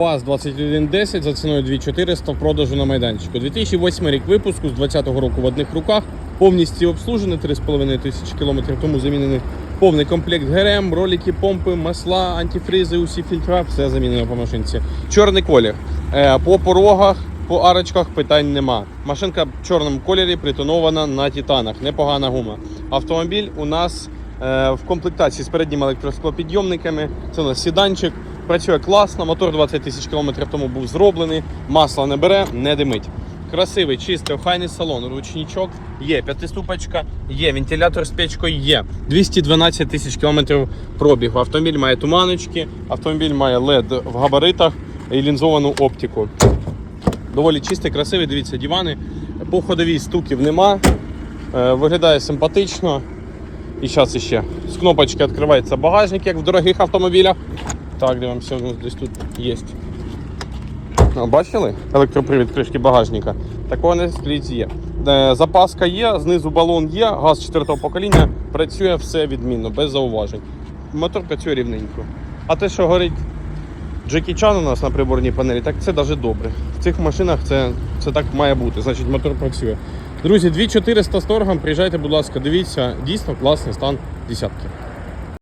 УАЗ-2110 за ціною 2400 в продажу на майданчику. 2008 рік випуску з 20-го року в одних руках. Повністю обслужений 3,5 тисячі кілометрів тому замінений повний комплект ГРМ, ролики, помпи, масла, антифризи, усі фільтра, все замінено по машинці. Чорний колір. Е, По порогах, по арочках питань нема. Машинка в чорному кольорі притонована на титанах. Непогана гума. Автомобіль у нас в комплектації з передніми електросклопідйомниками. Це у нас сіданчик. Працює класно, мотор 20 тисяч кілометрів тому був зроблений, масло не бере, не димить. Красивий, чистий, охайний салон, ручничок є, п'ятиступочка є, вентилятор з печкою є. 212 тисяч кілометрів пробігу. Автомобіль має туманочки, автомобіль має LED в габаритах і лінзовану оптику. Доволі чистий, красивий, дивіться, дивани. По ходовій стуків нема. Е, Виглядає симпатично. І зараз ще з кнопочки відкривається багажник, як в дорогих автомобілях. Так, дивимося, у нас десь тут є. А, Бачили? Електропривід кришки багажника. Такого не скрізь є. Е, Запаска є, знизу балон є, газ 4 покоління, працює все відмінно, без зауважень. Мотор працює рівненько. А те, що горить Джекі Чан у нас на приборній панелі, так це навіть добре. В цих машинах це, це так має бути, значить мотор працює. Друзі, 2400 з торгом, приїжджайте, будь ласка, дивіться, дійсно класний стан десятки.